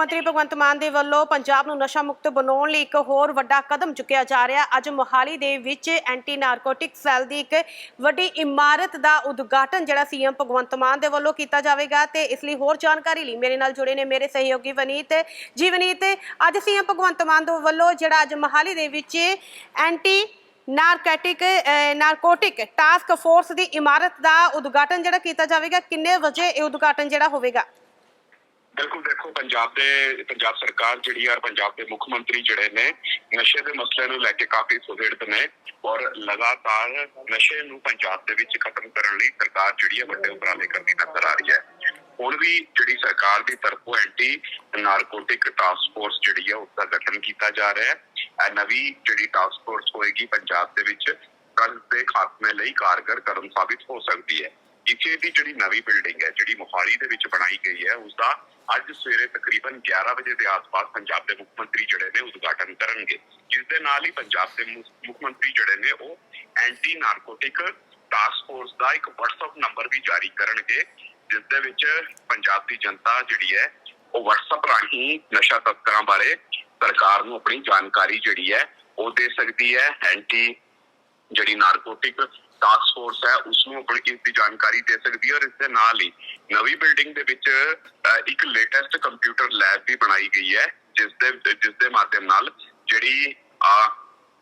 ਮੰਤਰੀ ਭਗਵੰਤ ਮਾਨ ਦੇ ਵੱਲੋਂ ਪੰਜਾਬ ਨੂੰ ਨਸ਼ਾ ਮੁਕਤ ਬਣਾਉਣ ਲਈ ਇੱਕ ਹੋਰ ਵੱਡਾ ਕਦਮ ਚੁੱਕਿਆ ਜਾ ਰਿਹਾ। ਅੱਜ ਮੋਹਾਲੀ ਦੇ ਵਿੱਚ ਐਂਟੀ ਨਾਰਕੋਟਿਕ ਸੈੱਲ ਦੀ ਇੱਕ ਵੱਡੀ ਇਮਾਰਤ ਦਾ ਉਦਘਾਟਨ ਜਿਹੜਾ ਸੀਐਮ ਭਗਵੰਤ ਮਾਨ ਦੇ ਵੱਲੋਂ ਕੀਤਾ ਜਾਵੇਗਾ ਤੇ ਇਸ ਲਈ ਹੋਰ ਜਾਣਕਾਰੀ ਲਈ ਮੇਰੇ ਨਾਲ ਜੁੜੇ ਨੇ ਮੇਰੇ ਸਹਿਯੋਗੀ ਵਨੀਤ। ਜੀ ਵਨੀਤ, ਅੱਜ ਸੀਐਮ ਭਗਵੰਤ ਮਾਨ ਦੇ ਵੱਲੋਂ ਜਿਹੜਾ ਅੱਜ ਮੋਹਾਲੀ ਦੇ ਵਿੱਚ anti narcotic narcotic task force ਦੀ ਇਮਾਰਤ ਦਾ ਉਦਘਾਟਨ ਜਿਹੜਾ ਕੀਤਾ ਜਾਵੇਗਾ। ਕਿੰਨੇ ਵਜੇ ਇਹ ਉਦਘਾਟਨ ਜਿਹੜਾ ਹੋਵੇਗਾ? ਬਿਲਕੁਲ ਦੇਖੋ, ਪੰਜਾਬ ਦੇ, ਪੰਜਾਬ ਸਰਕਾਰ ਜਿਹੜੀ ਆ, ਪੰਜਾਬ ਦੇ ਮੁੱਖ ਮੰਤਰੀ ਜਿਹੜੇ ਨੇ, ਨਸ਼ੇ ਦੇ ਮਸਲੇ ਨੂੰ ਲੈ ਕੇ ਕਾਫੀ ਸੁਦ੍ਰਿੜ ਨੇ ਔਰ ਲਗਾਤਾਰ ਨਸ਼ੇ ਨੂੰ ਪੰਜਾਬ ਦੇ ਵਿੱਚ ਖਤਮ ਕਰਨ ਲਈ ਸਰਕਾਰ ਜਿਹੜੀ ਹੈ ਵੱਡੇ ਉਪਰਾਲੇ ਕਰਦੀ ਨਜ਼ਰ ਆ ਰਹੀ ਹੈ। ਹੁਣ ਵੀ ਜਿਹੜੀ ਸਰਕਾਰ ਦੀ ਤਰਫੋਂ ਐਂਟੀ ਨਾਰਕੋਟਿਕ ਟਾਸਕ ਫੋਰਸ ਜਿਹੜੀ ਹੈ ਉਸ ਦਾ ਗਠਨ ਕੀਤਾ ਜਾ ਰਿਹਾ ਹੈ। ਇਹ ਨਵੀਂ ਜਿਹੜੀ ਟਾਸਕ ਫੋਰਸ ਹੋਏਗੀ ਪੰਜਾਬ ਦੇ ਵਿੱਚ ਕੱਲ ਦੇ ਖਾਤਮੇ ਲਈ ਕਾਰਗਰ ਕਦਮ ਸਾਬਿਤ ਹੋ ਸਕਦੀ ਹੈ। ਇਸੇ ਦੀ ਜਿਹੜੀ ਨਵੀਂ ਬਿਲਡਿੰਗ ਹੈ, ਜਿਹੜੀ ਮੋਹਾਲੀ ਦੇ ਵਿੱਚ ਬਣਾਈ ਗਈ ਹੈ ਉਸ ਦਾ ਅੱਜ ਸਵੇਰੇ ਤਕਰੀਬਨ 11 ਵਜੇ ਦੇ ਆਸ-ਪਾਸ ਪੰਜਾਬ ਦੇ ਮੁੱਖ ਮੰਤਰੀ ਜਿਹੜੇ ਨੇ ਉਦਘਾਟਨ ਕਰਨਗੇ। ਜਿਸ ਦੇ ਨਾਲ ਹੀ ਪੰਜਾਬ ਦੇ ਮੁੱਖ ਮੰਤਰੀ ਜਿਹੜੇ ਨੇ ਉਹ ਐਂਟੀ ਨਾਰਕੋਟਿਕ ਟਾਸਕ ਫੋਰਸ ਦਾ ਇੱਕ WhatsApp ਨੰਬਰ ਵੀ ਜਾਰੀ ਕਰਨਗੇ, ਜਿਸ ਦੇ ਵਿੱਚ ਪੰਜਾਬ ਦੀ ਜਨਤਾ ਜਿਹੜੀ ਹੈ, ਉਹ WhatsApp ਰਾਹੀਂ ਨਸ਼ਾ ਤਸਕਰਾਂ ਬਾਰੇ ਸਰਕਾਰ ਨੂੰ ਆਪਣੀ ਜਾਣਕਾਰੀ ਜਿਹੜੀ ਹੈ, ਉਹ ਦੇ ਸਕਦੀ ਹੈ। ਐਂਟੀ ਜਿਹੜੀ ਨਾਰਕੋਟਿਕ ਟਾਸਕ ਫੋਰਸ ਹੈ ਉਸ ਨੂੰ ਇਸ ਦੀ ਜਾਣਕਾਰੀ ਦੇ ਸਕਦੀ ਹੈ ਔਰ ਇਸ ਦੇ ਨਾਲ ਹੀ ਨਵੀਂ ਬਿਲਡਿੰਗ ਦੇ ਵਿੱਚ ਇੱਕ ਲੇਟੈਸਟ ਕੰਪਿਊਟਰ ਲੈਬ ਵੀ ਬਣਾਈ ਗਈ ਹੈ ਜਿਸ ਦੇ ਜਿਸ ਦੇ ਮਾਧਿਅਮ ਨਾਲ ਜਿਹੜੀ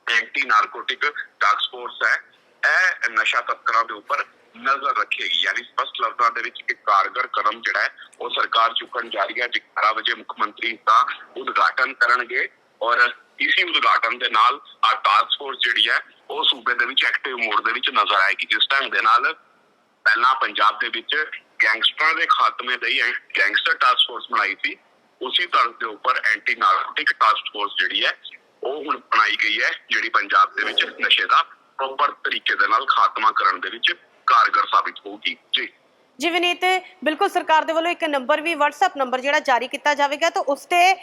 ਐਂਟੀ ਨਾਰਕੋਟਿਕ ਟਾਸਕ ਫੋਰਸ ਹੈ, ਇਹ ਨਸ਼ਾ ਤਸਕਰਾਂ ਦੇ ਉੱਪਰ ਨਜ਼ਰ ਰੱਖੇਗੀ। ਯਾਨੀ ਸਪਸ਼ਟ ਲਫ਼ਜ਼ਾਂ ਦੇ ਵਿੱਚ ਇੱਕ ਕਾਰਗਰ ਕਦਮ ਜਿਹੜਾ ਹੈ, ਉਹ ਸਰਕਾਰ ਚੁੱਕਣ ਜਾ ਰਹੀ ਹੈ ਅੱਜ 11 ਵਜੇ ਮੁੱਖ ਮੰਤਰੀ ਦਾ ਉਦਘਾਟਨ ਕਰਨਗੇ ਔਰ ਇਸੇ ਉਦਘਾਟਨ ਦੇ ਨਾਲ ਆ ਟਾਸਕ ਫੋਰਸ ਜਿਹੜੀ ਹੈ, ਉਹ ਸੂਬੇ ਦੇ ਵਿੱਚ ਐਕਟਿਵ ਮੋਡ ਦੇ ਵਿੱਚ ਨਜ਼ਰ ਆਏਗੀ। ਜਿਸ ਢੰਗ ਦੇ ਨਾਲ ਪਹਿਲਾਂ ਪੰਜਾਬ ਦੇ ਵਿੱਚ ਗੈਂਗਸਟਰਾਂ ਦੇ ਖਾਤਮੇ ਲਈ ਗੈਂਗਸਟਰ ਟਾਸਕ ਫੋਰਸ ਬਣਾਈ ਸੀ, ਉਸੇ ਤਰ੍ਹਾਂ ਦੇ ਉੱਪਰ ਐਂਟੀ ਨਾਰਕੋਟਿਕ ਟਾਸਕ ਫੋਰਸ ਜਿਹੜੀ ਹੈ, ਉਹ ਹੁਣ ਬਣਾਈ ਗਈ ਹੈ, ਜਿਹੜੀ ਪੰਜਾਬ ਦੇ ਵਿੱਚ ਨਸ਼ੇ ਦਾ ਪ੍ਰੋਪਰ ਤਰੀਕੇ ਦੇ ਨਾਲ ਖਾਤਮਾ ਕਰਨ ਦੇ ਵਿੱਚ ਕਾਰਗਰ ਸਾਬਿਤ ਹੋਊਗੀ। ਜੀ। ਜੀ ਵਿਨੀਤ ਬਿਲਕੁਲ ਸਰਕਾਰ ਦੇ ਵੱਲੋਂ ਇੱਕ ਨੰਬਰ ਵੀ, WhatsApp ਨੰਬਰ ਜਿਹੜਾ ਜਾਰੀ ਕੀਤਾ ਜਾਵੇਗਾ, ਤਾਂ ਉਸ ਤੇ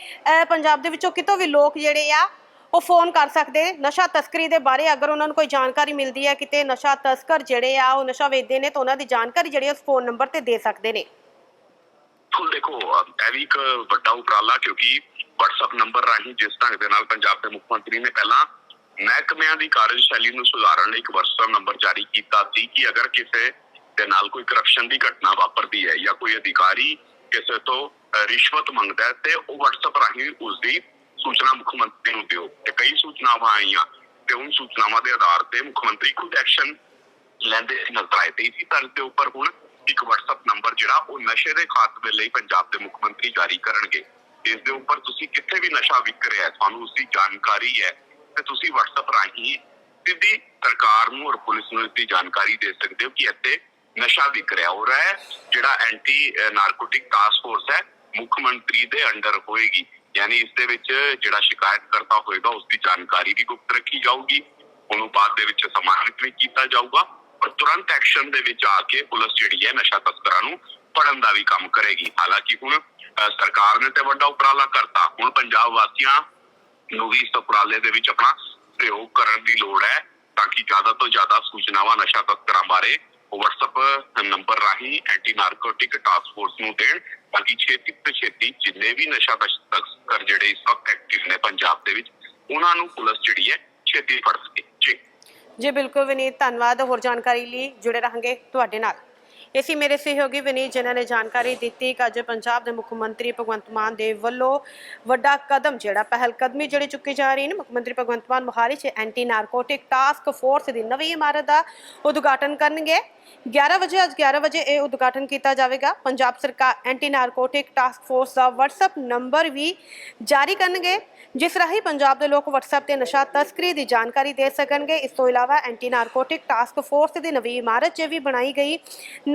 ਪੰਜਾਬ ਦੇ ਵਿੱਚੋਂ ਕਿਤੋਂ ਵੀ ਲੋਕ ਜਿਹੜੇ ਆ, ਉਹ ਫੋਨ ਕਰ ਸਕਦੇ ਨਸ਼ਾ ਤਸਕਰੀ ਦੇ ਬਾਰੇ ਅਗਰ ਉਹਨਾਂ ਨੂੰ ਕੋਈ ਜਾਣਕਾਰੀ ਮਿਲਦੀ ਹੈ, ਕਿਤੇ ਨਸ਼ਾ ਤਸਕਰ ਜਿਹੜੇ ਆ, ਉਹ ਨਸ਼ਾ ਵੇਚਦੇ ਨੇ, ਤਾਂ ਉਹਨਾਂ ਦੀ ਜਾਣਕਾਰੀ ਜਿਹੜੀ ਉਸ ਫੋਨ ਨੰਬਰ ਤੇ ਦੇ ਸਕਦੇ ਨੇ। ਹੁਣ ਦੇਖੋ, ਇਹ ਵੀ ਇੱਕ ਵੱਡਾ ਉਪਰਾਲਾ, ਕਿਉਂਕਿ WhatsApp ਨੰਬਰ ਰਾਹੀਂ ਜਿਸ ਢੰਗ ਦੇ ਨਾਲ ਪੰਜਾਬ ਦੇ ਮੁੱਖ ਮੰਤਰੀ ਨੇ ਪਹਿਲਾਂ ਮਹਿਕਮਿਆਂ ਦੀ ਕਾਰਜਸ਼ੈਲੀ ਨੂੰ ਸੁਧਾਰਨ ਲਈ ਇੱਕ WhatsApp ਨੰਬਰ ਜਾਰੀ ਕੀਤਾ ਸੀ ਕਿ ਅਗਰ ਕਿਸੇ ਦੇ ਨਾਲ ਕੋਈ ਕਰਪਸ਼ਨ ਦੀ ਘਟਨਾ ਵਾਪਰਦੀ ਹੈ ਜਾਂ ਕੋਈ ਅਧਿਕਾਰੀ ਕਿਸੇ ਤੋਂ ਰਿਸ਼ਵਤ ਮੰਗਦਾ ਹੈ ਤੇ ਉਹ WhatsApp ਰਾਹੀਂ ਉਸ ਦੀ ਸੂਚਨਾ ਮੁੱਖ ਮੰਤਰੀ ਨੂੰ ਦਿਓ। ਤੇ ਕਈ ਸੂਚਨਾਵਾਂ ਆਈਆਂ ਤੇ ਉਨ ਸੂਚਨਾਵਾਂ ਦੇ ਆਧਾਰ ਤੇ ਮੁੱਖ ਮੰਤਰੀ ਖੁਦ ਐਕਸ਼ਨ ਲੈਂਦੇ ਨਜ਼ਰ ਆਏ ਤੇ ਇਸੇ ਤਰ੍ਹਾਂ ਦੇ ਉੱਪਰ। ਹੁਣ ਇੱਕ WhatsApp ਨੰਬਰ ਜਿਹੜਾ ਉਹ ਨਸ਼ੇ ਦੇ ਖਾਤਮੇ ਲਈ ਪੰਜਾਬ ਦੇ ਮੁੱਖ ਮੰਤਰੀ ਜਾਰੀ ਕਰਨਗੇ। ਇਸ ਦੇ ਉੱਪਰ ਤੁਸੀਂ ਕਿੱਥੇ ਵੀ ਨਸ਼ਾ ਵਿਕ ਰਿਹਾ ਹੈ, ਤੁਹਾਨੂੰ ਉਸ ਦੀ ਜਾਣਕਾਰੀ ਹੈ ਤੇ ਤੁਸੀਂ WhatsApp ਰਾਹੀਂ ਸਿੱਧੀ ਸਰਕਾਰ ਨੂੰ ਔਰ ਪੁਲਿਸ ਨੂੰ ਇਸ ਦੀ ਜਾਣਕਾਰੀ ਦੇ ਸਕਦੇ ਹੋ ਕਿ ਇੱਥੇ ਨਸ਼ਾ ਵਿਕ ਰਿਹਾ ਹੋ ਰਿਹਾ ਹੈ, ਜਿਹੜਾ ਐਂਟੀ ਨਾਰਕੋਟਿਕ ਟਾਸਕ ਫੋਰਸ ਹੈ, ਮੁੱਖ ਮੰਤਰੀ ਦੇ ਅੰਡਰ ਹੋਏਗੀ। ਯਾਨੀ ਇਸ ਦੇ ਵਿੱਚ ਜਿਹੜਾ ਸ਼ਿਕਾਇਤਕਰਤਾ ਹੋਏਗਾ, ਉਸ ਦੀ ਜਾਣਕਾਰੀ ਵੀ ਗੁਪਤ ਰੱਖੀ ਜਾਊਗੀ। ਉਹਨੂੰ ਬਾਅਦ ਦੇ ਵਿੱਚ ਸਨਮਾਨਿਤ ਵੀ ਕੀਤਾ ਜਾਊਗਾ। ਔਰ ਤੁਰੰਤ ਐਕਸ਼ਨ ਦੇ ਵਿੱਚ ਆ ਕੇ ਪੁਲਿਸ ਜਿਹੜੀ ਹੈ ਨਸ਼ਾ ਤਸਕਰਾਂ ਨੂੰ ਫੜਨ ਦਾ ਵੀ ਕੰਮ ਕਰੇਗੀ। ਹਾਲਾਂਕਿ ਹੁਣ ਸਰਕਾਰ ਨੇ ਤੇ ਵੱਡਾ ਉਪਰਾਲਾ ਕਰਤਾ। ਹੁਣ ਪੰਜਾਬ ਵਾਸੀਆਂ ਨੂੰ ਵੀ ਇਸ ਉਪਰਾਲੇ ਦੇ ਵਿੱਚ ਆਪਣਾ ਸਹਿਯੋਗ ਕਰਨ ਦੀ ਲੋੜ ਹੈ, ਤਾਂ ਕਿ ਜ਼ਿਆਦਾ ਤੋਂ ਜ਼ਿਆਦਾ ਸੂਚਨਾਵਾਂ ਨਸ਼ਾ ਤਸਕਰਾਂ ਬਾਰੇ WhatsApp ਨੰਬਰ ਰਾਹੀਂ ਐਂਟੀ ਨਾਰਕੋਟਿਕ ਟਾਸਕ ਫੋਰਸ ਨੂੰ ਦੇਣ ਤਾਂ ਕਿ ਛੇਤੀ ਤੋਂ ਛੇਤੀ ਜਿੰਨੇ ਵੀ ਨਸ਼ਾ ਤਸਕਰ ਜਿਹੜੇ ਇਸ ਵਕਤ ਐਕਟਿਵ ਨੇ ਪੰਜਾਬ ਦੇ ਵਿੱਚ, ਉਹਨਾਂ ਨੂੰ ਪੁਲਿਸ ਜਿਹੜੀ ਹੈ ਛੇਤੀ ਫੜ ਸਕੇ। ਜੀ। ਜੀ, ਬਿਲਕੁਲ ਵਿਨੀਤ ਧੰਨਵਾਦ। ਹੋਰ ਜਾਣਕਾਰੀ ਲਈ ਜੁੜੇ ਰਹਾਂਗੇ ਤੁਹਾਡੇ ਨਾਲ। ਇਸੀ ਮੇਰੇ ਸਹਿਯੋਗੀ ਵਿਨੀਤ ਜਿਨ੍ਹਾਂ ਨੇ ਜਾਣਕਾਰੀ ਦਿੱਤੀ ਕਿ ਅੱਜ ਪੰਜਾਬ ਦੇ ਮੁੱਖ ਮੰਤਰੀ ਭਗਵੰਤ ਮਾਨ ਦੇ ਵੱਲੋਂ ਵੱਡਾ ਕਦਮ, ਜਿਹੜਾ ਪਹਿਲ ਕਦਮੀ ਜਿਹੜੀ ਚੁੱਕੀ ਜਾ ਰਹੀ ਨੇ, ਮੁੱਖ ਮੰਤਰੀ ਭਗਵੰਤ ਮਾਨ ਮੁਹਾਲੀ 'ਚ ਐਂਟੀ ਨਾਰਕੋਟਿਕ ਟਾਸਕ ਫੋਰਸ ਦੀ ਨਵੀਂ ਇਮਾਰਤ ਦਾ ਉਦਘਾਟਨ ਕਰਨਗੇ। 11 ਵਜੇ ਅੱਜ 11 ਵਜੇ ਇਹ ਉਦਘਾਟਨ ਕੀਤਾ ਜਾਵੇਗਾ। ਪੰਜਾਬ ਸਰਕਾਰ ਐਂਟੀ ਨਾਰਕੋਟਿਕ ਟਾਸਕ ਫੋਰਸ ਦਾ WhatsApp ਨੰਬਰ ਵੀ ਜਾਰੀ ਕਰਨਗੇ, ਜਿਸ ਰਾਹੀਂ ਪੰਜਾਬ ਦੇ ਲੋਕ WhatsApp ਤੇ ਨਸ਼ਾ ਤਸਕਰੀ ਦੀ ਜਾਣਕਾਰੀ ਦੇ ਸਕਣਗੇ। ਇਸ ਤੋਂ ਇਲਾਵਾ ਐਂਟੀ ਨਾਰਕੋਟਿਕ ਟਾਸਕ ਫੋਰਸ ਦੀ ਨਵੀਂ ਇਮਾਰਤ 'ਚ ਵੀ ਬਣਾਈ ਗਈ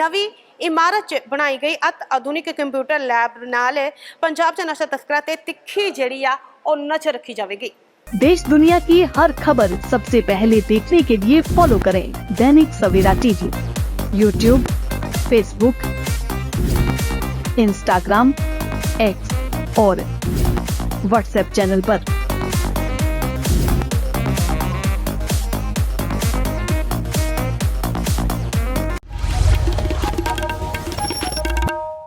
ਨਵੀਂ ਇਮਾਰਤ 'ਚ ਬਣਾਈ ਗਈ ਅਤ ਆਧੁਨਿਕ ਕੰਪਿਊਟਰ ਲੈਬ ਨਾਲ ਪੰਜਾਬ 'ਚ ਨਸ਼ਾ ਤਸਕਰਾਂ ਤੇ ਤਿੱਖੀ ਜਿਹੜੀ ਆ ਉਹ ਨਜ਼ਰ ਰੱਖੀ ਜਾਵੇਗੀ देश दुनिया की हर खबर सबसे पहले देखने के लिए फॉलो करें Dainik Savera TV YouTube Facebook Instagram X और व्हाट्सएप चैनल पर।